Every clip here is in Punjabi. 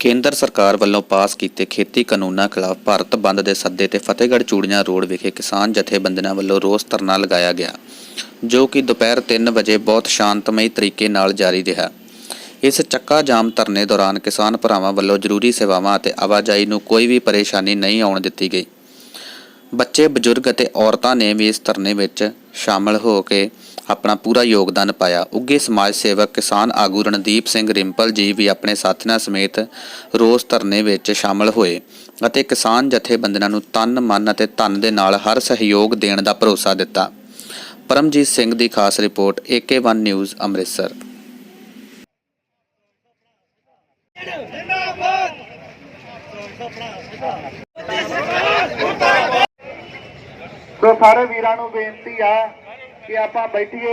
ਕੇਂਦਰ ਸਰਕਾਰ ਵੱਲੋਂ ਪਾਸ ਕੀਤੇ ਖੇਤੀ ਕਾਨੂੰਨਾਂ ਖਿਲਾਫ ਭਾਰਤ ਬੰਦ ਦੇ ਸੱਦੇ ਤੇ ਫਤਿਹਗੜ੍ਹ ਚੂੜੀਆਂ ਰੋਡ ਵਿਖੇ ਕਿਸਾਨ ਜਥੇਬੰਦੀਆਂ ਵੱਲੋਂ ਰੋਸ ਧਰਨਾ ਲਗਾਇਆ ਗਿਆ, ਜੋ ਕਿ ਦੁਪਹਿਰ 3 ਵਜੇ ਬਹੁਤ ਸ਼ਾਂਤਮਈ ਤਰੀਕੇ ਨਾਲ ਜਾਰੀ ਰਿਹਾ। ਇਸ ਚੱਕਾ ਜਾਮ ਧਰਨੇ ਦੌਰਾਨ ਕਿਸਾਨ ਭਰਾਵਾਂ ਵੱਲੋਂ ਜ਼ਰੂਰੀ ਸੇਵਾਵਾਂ ਅਤੇ ਆਵਾਜਾਈ ਨੂੰ ਕੋਈ ਵੀ ਪਰੇਸ਼ਾਨੀ ਨਹੀਂ ਆਉਣ ਦਿੱਤੀ ਗਈ। ਬੱਚੇ, ਬਜ਼ੁਰਗ ਅਤੇ ਔਰਤਾਂ ਨੇ ਵੀ ਇਸ ਧਰਨੇ ਵਿੱਚ ਸ਼ਾਮਲ ਹੋ ਕੇ ਆਪਣਾ ਪੂਰਾ ਯੋਗਦਾਨ ਪਾਇਆ। ਉੱਗੇ ਸਮਾਜ ਸੇਵਕ ਕਿਸਾਨ ਆਗੂ ਰਣਦੀਪ ਸਿੰਘ ਰਿੰਪਲ ਜੀ ਵੀ ਆਪਣੇ ਸਾਥੀਆਂ ਸਮੇਤ ਰੋਸ ਧਰਨੇ ਵਿੱਚ ਸ਼ਾਮਲ ਹੋਏ ਅਤੇ ਕਿਸਾਨ ਜਥੇਬੰਦੀਆਂ ਨੂੰ ਤਨ, ਮਨ ਅਤੇ ਧਨ ਦੇ ਨਾਲ ਹਰ ਸਹਿਯੋਗ ਦੇਣ ਦਾ ਭਰੋਸਾ ਦਿੱਤਾ। ਪਰਮਜੀਤ ਸਿੰਘ ਦੀ ਖਾਸ ਰਿਪੋਰਟ AK1 ਨਿਊਜ਼, ਅੰਮ੍ਰਿਤਸਰ। ਸੋ ਸਾਰੇ ਵੀਰਾਂ ਨੂੰ ਬੇਨਤੀ ਆ ਕਿ ਆਪਾਂ ਬੈਠੀਏ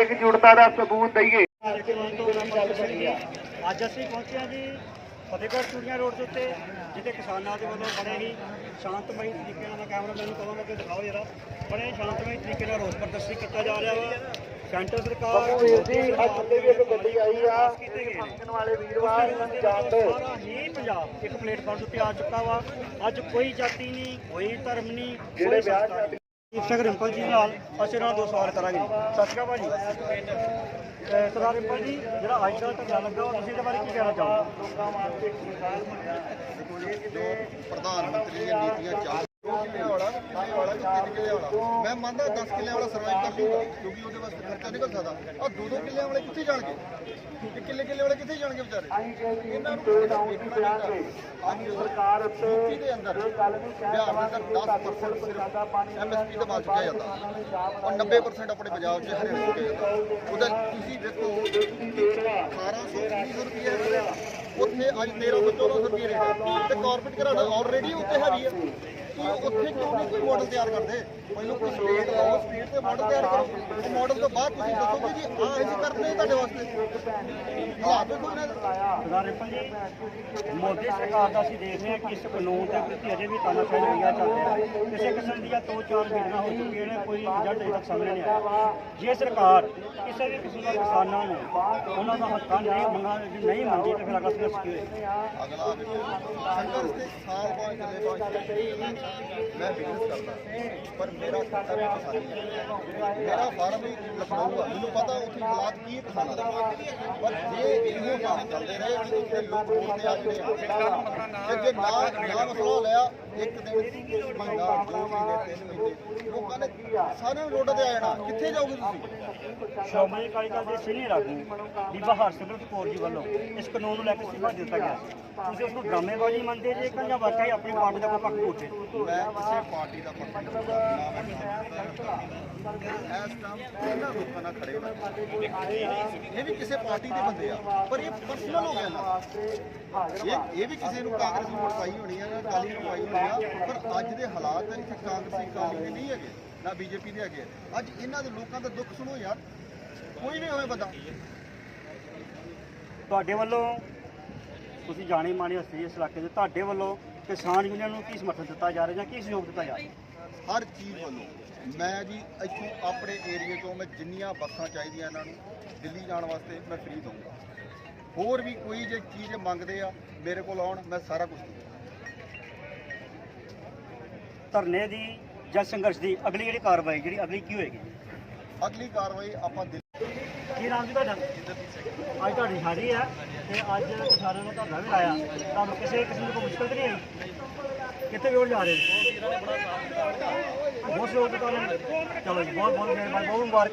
ਇਕਜੁੱਟਤਾ ਦਾ ਸਬੂਤ ਦਈਏ। ਅੱਜ ਅਸੀਂ ਪਹੁੰਚੇ ਹਾਂ ਜੀ ਫਤਿਹਗੜ੍ਹ ਚੂੜੀਆਂ ਰੋਡ ਦੇ ਉੱਤੇ ਜਿੱਥੇ ਕਿਸਾਨਾਂ ਦੇ ਵੱਲੋਂ ਬੜੇ ਹੀ ਸ਼ਾਂਤਮਈ ਤਰੀਕੇ ਨਾਲ ਕੈਮਰਾਮੈਨ ਨੂੰ ਕਹਾਂਗਾ ਕਿ ਦਿਖਾਓ ਜਰਾ। ਬੜੇ ਸ਼ਾਂਤਮਈ ਤਰੀਕੇ ਨਾਲ ਰੋਸ ਪ੍ਰਦਰਸ਼ਨ ਕੀਤਾ ਜਾ ਰਿਹਾ ਵਾ। ਸੈਂਟਰ ਸਰਕਾਰ ਜੀ ਅੱਜ ਥੱਲੇ ਵੀ ਇੱਕ ਗੱਡੀ ਆਈ ਆ। ਫੰਕਸ਼ਨ ਵਾਲੇ ਵੀਰਵਾਰ ਸਾਰਾ ਹੀ ਪੰਜਾਬ ਇੱਕ ਪਲੇਟਫਾਰਮ ਉੱਤੇ ਆ ਚੁੱਕਾ ਵਾ। ਅੱਜ ਕੋਈ ਜਾਤੀ ਨਹੀਂ ਕੋਈ ਧਰਮ ਨਹੀਂ ਕੋਈ ਵਿਆਹ ਦੀਪ ਸਿੰਘ ਰਿੰਪਲ ਜੀ ਨਾਲ ਅਸੀਂ ਨਾਲ ਦੋ ਸਵਾਲ ਕਰਾਂਗੇ ਸਤਿ ਸ਼੍ਰੀ ਅਕਾਲ ਭਾਜੀ। ਅਹ ਸਰਦਾਰ ਰਿੰਪਲ ਜੀ ਜਿਹੜਾ ਅੱਜ ਦਾ ਧਰਨਾ ਲੱਗਾ ਵਾ, ਤੁਸੀਂ ਇਹਦੇ ਬਾਰੇ ਕੀ ਕਹਿਣਾ ਚਾਹੋਗੇ? ਪ੍ਰਧਾਨ ਮੰਤਰੀ ਦੀਆਂ ਨੀਤੀਆਂ ਚੱਲ ਮੈਂ ਮੰਨਦਾ 10 ਕਿੱਲੇ ਵਾਲਾ ਸਰਵਾਈਵ ਕਰ ਲੂਗਾ ਕਿਉਂਕਿ ਉਹਦੇ ਵਾਸਤੇ ਖਰਚਾ ਨਿਕਲ ਸਕਦਾ ਆ ਦੋ ਦੋ ਕਿੱਲੇ ਵਾਲੇ ਕਿੱਥੇ ਜਾਣਗੇ? ਇਹ ਕਿੱਲੇ ਕਿੱਲੇ ਵਾਲੇ ਕਿੱਥੇ ਜਾਣਗੇ ਵਿਚਾਰੇ? ਇਹਨਾਂ ਨੂੰ ਕੋਈ ਡਾਊਨ ਨਹੀਂ ਕਰਾਂਗੇ ਅੱਜ ਸਰਕਾਰ ਉੱਤੇ ਦੇ ਅੰਦਰ ਇਹ ਗੱਲ ਨਹੀਂ ਕਹਿ ਬਿਹਾਰ ਦੇ ਸਕਦਾ ਅੰਦਰ 10% ਸਿਰਫ ਐਮਐਸਪੀ ਤੇ ਮਾਲ ਚੁੱਕਿਆ ਜਾਂਦਾ। ਔਰ 90% ਆਪਣੇ ਪੰਜਾਬ 'ਚ ਹਰਿਆਣਾ ਚੁੱਕਿਆ ਜਾਂਦਾ ਉਹਦਾ ਤੁਸੀਂ ਦੇਖੋ ਕਿ 1800 1900 ਰੁਪਏ ਉੱਥੇ ਅੱਜ 1300 1400 ਰੁਪਏ ਰੇਟ ਤੇ ਕਾਰਪੋਰੇਟ ਘਰਾਣਾ ਆਲਰੇਡੀ ਉੱਤੇ ਹੈਵੀ ਹੈ ਤੁਸੀਂ ਉੱਥੇ ਕਿਉਂ ਨਹੀਂ ਕੋਈ ਮਾਡਲ ਤਿਆਰ ਕਰਦੇ? ਪਹਿਲਾਂ ਕੋਈ ਸਟੇਟ ਲਾਓ ਸਟੇਟ ਤੇ ਮਾਡਲ ਤਿਆਰ ਕਰੋ। ਉਹ ਮਾਡਲ ਤੋਂ ਬਾਅਦ ਤੁਸੀਂ ਦੱਸੋਗੇ ਜੀ ਆਹ ਅਸੀਂ ਕਰਦੇ ਤੁਹਾਡੇ ਵਾਸਤੇ। ਹਾਲਾਤ ਦੇਖੋ ਇਹਨਾਂ ਦੇ ਸਰਦਾਰ ਰਿੰਪਲ ਜੀ ਮੋਦੀ ਸਰਕਾਰ ਦਾ ਅਸੀਂ ਦੇਖ ਰਹੇ ਹਾਂ ਕਿ ਇਸ ਕਾਨੂੰਨ ਦੇ ਪ੍ਰਤੀ ਅਜੇ ਵੀ ਤਾਨਾਸ਼ਾਹੀ ਰਵੱਈਆ ਚੱਲ ਰਿਹਾ ਹੈ ਕਿਸੇ ਕਿਸਮ ਦੀਆਂ ਦੋ ਚਾਰ ਮੀਟਿੰਗਾਂ ਹੋ ਚੁੱਕੀਆਂ ਨੇ ਕੋਈ ਰਿਜ਼ਲਟ ਅਜੇ ਤੱਕ ਸਾਹਮਣੇ ਨਹੀਂ ਆਇਆ। ਜੇ ਸਰਕਾਰ ਕਿਸੇ ਵੀ ਕਿਸਮ ਦਾ ਕਿਸਾਨਾਂ ਨੂੰ ਉਹਨਾਂ ਦਾ ਹੱਕਾਂ ਨਹੀਂ ਮੰਗਾਂ ਨਹੀਂ ਮੰਗੀ ਤੇ ਫਿਰ ਅਗਲਾ ਸੰਘਰਸ਼ ਕੀ ਅਗਲਾ ਸੰਘਰਸ਼ ਸਾਲ ਬਾਅਦ ਚੱਲੇ ਬਾਅਦ ਮੈਂ ਬਿਜ਼ਨਸ ਕਰਦਾ, ਪਰ ਮੇਰਾ ਖਾਤਾ ਵੀ ਪਸੰਦ ਹੈ ਮੇਰਾ ਫਾਰਮ ਵੀ ਲਖਨਊ ਆ, ਮੈਨੂੰ ਪਤਾ ਕੀ ਹੈ ਕਿਸਾਨਾਂ ਦੇ ਪਰ ਜੇ ਇਹੋ ਕੰਮ ਚੱਲਦੇ ਰਹੇ ਕਿ ਉੱਥੇ ਲੋਕ ਬੋਲਦੇ ਆ ਜਿਹੜੇ ਜੇ ਨਾ ਨਾ ਮਸਲਾ ਲਿਆ ਇੱਕ ਦਿਨ ਮਹੀਨਾ ਦੋ ਮਹੀਨੇ ਤਿੰਨ ਮਹੀਨੇ ਲੋਕਾਂ ਨੇ ਸਾਰਿਆਂ ਨੂੰ ਰੋਡ ਤੇ ਆ ਜਾਣਾ ਕਿੱਥੇ ਜਾਓਗੇ ਤੁਸੀਂ ਸ਼੍ਰੋਮਣੀ ਅਕਾਲੀ ਦਲ ਦੇ ਸੀਨੀਅਰ ਆਗੂ ਬੀਬਾ ਹਰਸਿਮਰਤ ਕੌਰ ਜੀ ਵੱਲੋਂ ਇਸ ਕਾਨੂੰਨ ਨੂੰ ਲੈ ਕੇ ਅਸਤੀਫਾ ਦਿੱਤਾ ਗਿਆ ਤੁਸੀਂ ਉਸ ਨੂੰ ਡਰਾਮੇਬਾਜ਼ੀ ਮੰਨਦੇ ਜੇ ਕਿ ਜਾਂ ਵਾਕਈ ਆਪਣੀ ਪਾਰਟੀ ਦਾ ਕੋਈ ਪੱਖ ਪੁੱਛੇ ਮੈਂ ਕਿਸੇ ਪਾਰਟੀ ਦਾ ਪੱਖ ਨਹੀਂ ਇਸ ਟਾਈਮ ਇਹਨਾਂ ਲੋਕਾਂ ਨਾਲ ਖੜੇ ਹੋਣਾ ਇਹ ਵੀ ਕਿਸੇ ਪਾਰਟੀ ਦੇ ਬੰਦੇ ਆ। ਪਰ ਇਹ ਪਰਸਨਲ ਹੋ ਗਿਆ ਨਾ। ਇਹ ਇਹ ਵੀ ਕਿਸੇ ਨੂੰ ਕਾਂਗਰਸ ਨੂੰ ਵੋਟ ਪਾਈ ਹੋਣੀ ਆ ਨਾ ਅਕਾਲੀ ਨੂੰ ਪਾਈ ਹੋਣੀ ਆ ਪਰ ਅੱਜ ਦੇ ਹਾਲਾਤ ਇੱਥੇ ਕਾਂਗਰਸੀ ਅਕਾਲੀ ਦੇ ਨਹੀਂ ਹੈਗੇ ਨਾ ਬੀਜੇਪੀ ਦੇ ਹੈਗੇ ਅੱਜ ਇਹਨਾਂ ਦੇ ਲੋਕਾਂ ਦਾ ਦੁੱਖ ਸੁਣੋ ਯਾਰ। ਕੋਈ ਵੀ ਹੋਵੇ ਬੰਦਾ। ਤੁਹਾਡੇ ਵੱਲੋਂ ਤੁਸੀਂ ਜਾਣੀ ਮਾਣੀ ਹਸਤੀ ਇਸ ਇਲਾਕੇ ਦੇ ਤੁਹਾਡੇ ਵੱਲੋਂ ਕਿਸਾਨ ਯੂਨੀਅਨ ਨੂੰ ਕੀ ਸਮਰਥਨ ਦਿੱਤਾ ਜਾ ਰਿਹਾ ਜਾਂ ਕੀ ਸਹਿਯੋਗ ਦਿੱਤਾ ਜਾ ਰਿਹਾ? ਹਰ ਚੀਜ਼ ਵੱਲੋਂ। ਮੈਂ ਜੀ ਇੱਥੋਂ ਆਪਣੇ ਏਰੀਏ ਤੋਂ ਮੈਂ ਜਿੰਨੀਆਂ ਬੱਸਾਂ ਚਾਹੀਦੀਆਂ ਇਹਨਾਂ ਨੂੰ ਦਿੱਲੀ ਜਾਣ ਵਾਸਤੇ ਮੈਂ ਫ੍ਰੀ ਦਊਂਗਾ। ਹੋਰ ਵੀ ਕੋਈ ਜੇ ਚੀਜ਼ ਮੰਗਦੇ ਆ ਮੇਰੇ ਕੋਲ ਆਉਣ ਮੈਂ ਸਾਰਾ ਕੁਝ ਧਰਨੇ ਦੀ ਜਾਂ ਸੰਘਰਸ਼ ਦੀ ਅਗਲੀ ਜਿਹੜੀ ਕਾਰਵਾਈ ਜਿਹੜੀ ਅਗਲੀ ਕੀ ਹੋਏਗੀ? ਅਗਲੀ ਕਾਰਵਾਈ ਆਪਾਂ ਦਿੱਲੀ ਕੀ ਨਾਮ ਜੀ ਤੁਹਾਡਾ? ਅੱਜ ਤੁਹਾਡੀ ਹਾਜ਼ਰੀ ਹੈ ਤੇ ਅੱਜ ਕਿਸਾਨਾਂ ਨੇ ਧਰਨਾ ਵੀ ਲਾਇਆ। ਤੁਹਾਨੂੰ ਕਿਸੇ ਕਿਸਮ ਦੀ ਕੋਈ ਮੁਸ਼ਕਲ ਨਹੀਂ ਆਈ? ਕਿੱਥੇ ਵੀ ਜਾ ਰਹੇ ਹੋ ਬਹੁਤ ਸਹਿਯੋਗ ਦਿੱਤਾ ਚਲੋ ਜੀ ਬਹੁਤ ਬਹੁਤ ਮਿਹਰਬਾਨੀ, ਬਹੁਤ ਮੁਬਾਰਕ।